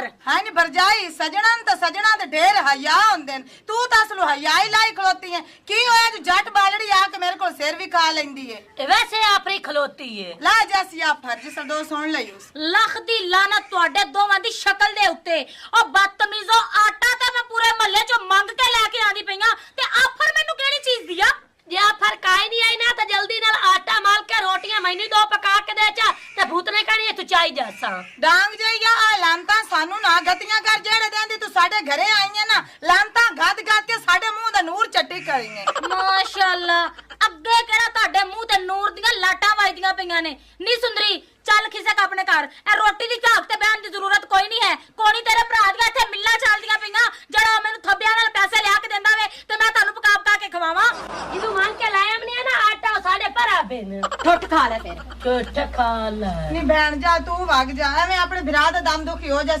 ਕਰ ਹਾਂ ਨੀ ਭਰਜਾਈ ਸਜਣਾ ਤਾਂ ਸਜਣਾ ਦੇ ਢੇਰ ਹਯਾ ਹੁੰਦੇ ਨੇ। ਤੂੰ ਤਾਂ ਅਸਲੂ ਹਯਾ ਹੀ ਲਾਈ ਖਲੋਤੀ ਹੈ ਕੀ ਹੋਇਆ ਤੂੰ ਜੱਟ ਬਾਲੜੀ ਆ ਕੇ ਮੇਰੇ ਕੋਲ ਸਿਰ ਵੀ ਖਾ ਲੈਂਦੀ ਏ? ਇਹ ਵੈਸੇ ਆਪਰੀ ਖਲੋਤੀ ਏ। ਲਾ ਜੈਸੀ ਆ ਫਰਜ਼ ਸਦੋ ਸੁਣ ਲਈ ਉਸ। ਲੱਖ ਦੀ ਲਾਨਤ ਤੁਹਾਡੇ ਦੋਵਾਂ ਦੀ ਸ਼ਕਲ ਦੇ ਉੱਤੇ। ਉਹ ਬਦਤਮੀਜ਼ੋ ਆਟਾ ਤੇ ਮੈਂ ਪੂਰੇ ਮਹੱਲੇ ਚੋਂ ਮੰਗ ਕੇ ਲੈ ਕੇ ਆਂਦੀ ਪਈਆਂ ਤੇ ਆਫਰ ਮੈਨੂੰ ਕਿਹੜੀ ਚੀਜ਼ ਦੀ ਆ? ਜੇ ਆ ਫਰਕਾਈ ਨਹੀਂ ਆਈ ਨਾ ਤਾਂ ਜਲਦੀ ਨਾਲ ਆਟਾ ਮਾਲ ਕੇ ਰੋਟੀਆਂ ਮੈਨੂੰ ਦੋ ਪਕਾ ਕੇ ਦੇ ਚਾ। ਤੇ ਭੂਤ ਨੇ ਚਾਈ ਜਾਸਾਂ ਡਾਂਗ ਜਈਆ ਆ ਲਾਂਤਾ ਸਾਨੂੰ ਨਾ ਗਤੀਆਂ ਕਰ ਜਿਹੜੇ ਦਿਨ ਦੀ ਤੂੰ ਸਾਡੇ ਘਰੇ ਆਈਆਂ ਨਾ ਲਾਂਤਾ ਗੱਦ ਗੱਦ ਕੇ ਸਾਡੇ ਮੂੰਹ ਦਾ ਨੂਰ ਚੱਟੀ ਕਰੀਏ ਮਾਸ਼ਾਅੱਲਾ ਅੱਗੇ ਕਿਹੜਾ ਤੁਹਾਡੇ ਮੂੰਹ ਤੇ ਨੂਰ ਦੀਆਂ ਲਾਟਾਂ ਵੱਜਦੀਆਂ ਪਈਆਂ ਨੇ? ਨੀ ਸੁੰਦਰੀ ਚੱਲ ਕਿਸੇ ਕ ਆਪਣੇ ਘਰ। ਇਹ ਰੋਟੀ ਦੀ ਝਾਕ ਤੇ ਬਹਿਣ ਦੀ ਜ਼ਰੂਰਤ ਕੋਈ ਨਹੀਂ ਹੈ। ਕੋਣੀ ਤੇਰੇ ਭਰਾ ਦੀਆਂ ਇੱਥੇ ਮਿੱਲਾਂ ਚੱਲਦੀਆਂ ਪਈਆਂ ਜਿਹੜਾ ਉਹ ਮੈਨੂੰ ਥੱਬਿਆਂ ਨਾਲ ਪੈਸੇ ਲਿਆ ਕੇ ਦਿੰਦਾ ਵੇ ਤੇ ਮੈਂ ਤੁਹਾਨੂੰ ਪਕਾ ਪਕਾ ਕੇ ਖਵਾਵਾਂ ਇਹਨੂੰ ਮੰਗ ਕੇ ਲਾਇਆ ਮਨੇ ਨਾ ਆਟਾ ਉਹ ਸਾਡੇ ਭਰਾ ਠੁੱਟ ਖਾ ਲੈ ਫਿਰ। ਕੁੱਟ ਖਾ ਲੈ। ਨੀ ਭੈਣ ਜਾ, ਤੂੰ ਵਗ ਜਾ। ਐਵੇਂ ਆਪਣੇ ਵਿਰਾਹ ਦਾ ਦਮ ਦੁਖੀ ਹੋ ਜਾ।